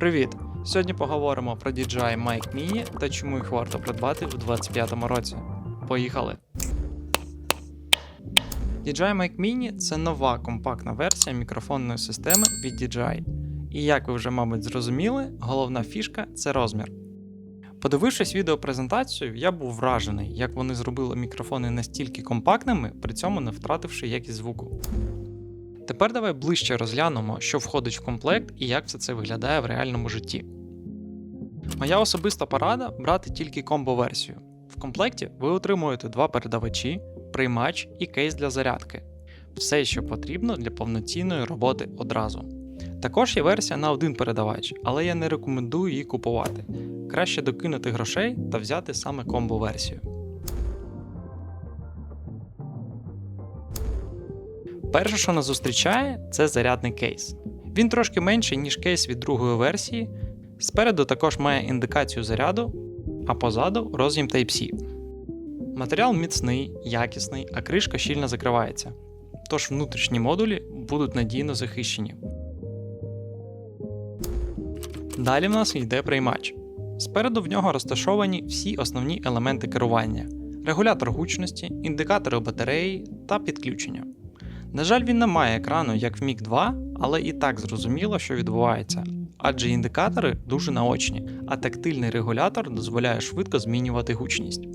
Привіт! Сьогодні поговоримо про DJI Mic Mini та чому їх варто придбати у 2025 році. Поїхали! DJI Mic Mini це нова компактна версія мікрофонної системи від DJI. І як ви вже, мабуть, зрозуміли, головна фішка це розмір. Подивившись відеопрезентацію, я був вражений, як вони зробили мікрофони настільки компактними, при цьому не втративши якість звуку. Тепер давай ближче розглянемо, що входить в комплект і як все це виглядає в реальному житті. Моя особиста порада брати тільки комбо-версію. В комплекті ви отримуєте два передавачі, приймач і кейс для зарядки. Все, що потрібно для повноцінної роботи одразу. Також є версія на один передавач, але я не рекомендую її купувати. Краще докинути грошей та взяти саме комбо-версію. Перше, що нас зустрічає, це зарядний кейс. Він трошки менший, ніж кейс від другої версії. Спереду також має індикацію заряду, а позаду роз'єм Type-C. Матеріал міцний, якісний, а кришка щільно закривається. Тож внутрішні модулі будуть надійно захищені. Далі в нас йде приймач. Спереду в нього розташовані всі основні елементи керування: регулятор гучності, індикатори батареї та підключення. На жаль, він не має екрану, як в Mic 2, але і так зрозуміло, що відбувається, адже індикатори дуже наочні, а тактильний регулятор дозволяє швидко змінювати гучність.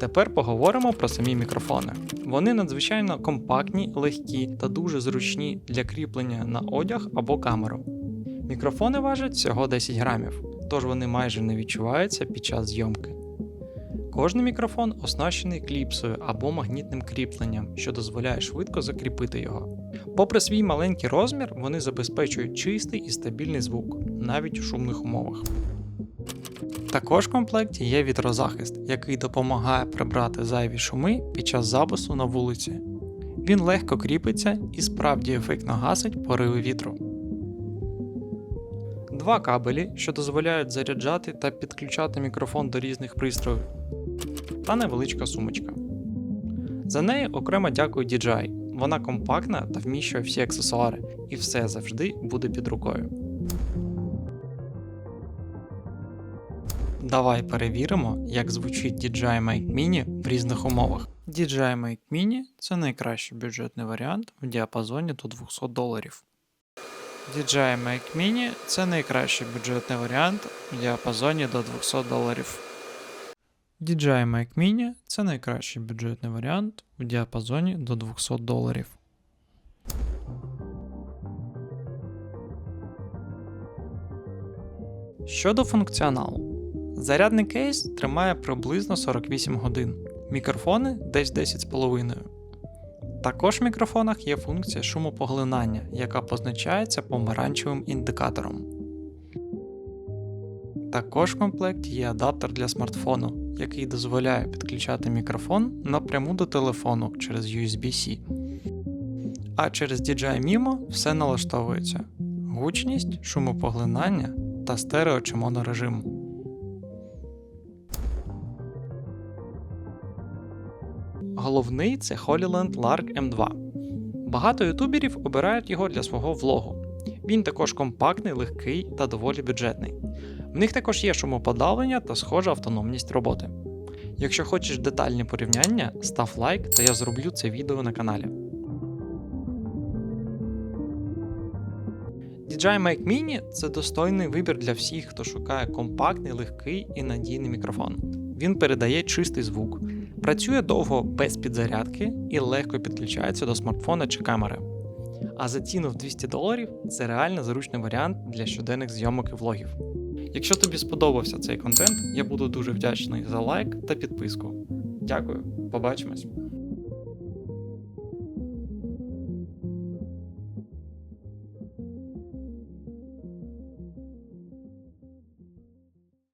Тепер поговоримо про самі мікрофони. Вони надзвичайно компактні, легкі та дуже зручні для кріплення на одяг або камеру. Мікрофони важать всього 10 грамів, тож вони майже не відчуваються під час зйомки. Кожний мікрофон оснащений кліпсою або магнітним кріпленням, що дозволяє швидко закріпити його. Попри свій маленький розмір, вони забезпечують чистий і стабільний звук, навіть у шумних умовах. Також в комплекті є вітрозахист, який допомагає прибрати зайві шуми під час запису на вулиці. Він легко кріпиться і справді ефектно гасить пориви вітру. Два кабелі, що дозволяють заряджати та підключати мікрофон до різних пристроїв, та невеличка сумочка. За неї окремо дякую DJI. Вона компактна та вміщує всі аксесуари, і все завжди буде під рукою. Давай перевіримо, як звучить DJI Mic Mini в різних умовах. DJI Mic Mini це найкращий бюджетний варіант в діапазоні до 200 доларів. DJI Mic Mini це найкращий бюджетний варіант в діапазоні до 200 доларів. DJI Mic Mini це найкращий бюджетний варіант в діапазоні до 200 доларів. Щодо функціоналу, зарядний кейс тримає приблизно 48 годин, мікрофони десь 10,5. Також в мікрофонах є функція шумопоглинання, яка позначається помаранчевим індикатором. Також в комплекті є адаптер для смартфону, який дозволяє підключати мікрофон напряму до телефону через USB-C. А через DJI Mimo все налаштовується: гучність, шумопоглинання та стерео чи монорежим. Головний це Holyland Lark M2. Багато ютуберів обирають його для свого влогу. Він також компактний, легкий та доволі бюджетний. В них також є шумоподавлення та схожа автономність роботи. Якщо хочеш детальні порівняння, став лайк та я зроблю це відео на каналі. DJI Mic Mini це достойний вибір для всіх, хто шукає компактний, легкий і надійний мікрофон. Він передає чистий звук, працює довго без підзарядки і легко підключається до смартфона чи камери. А за ціну в 200 доларів це реально зручний варіант для щоденних зйомок і влогів. Якщо тобі сподобався цей контент, я буду дуже вдячний за лайк та підписку. Дякую, побачимось!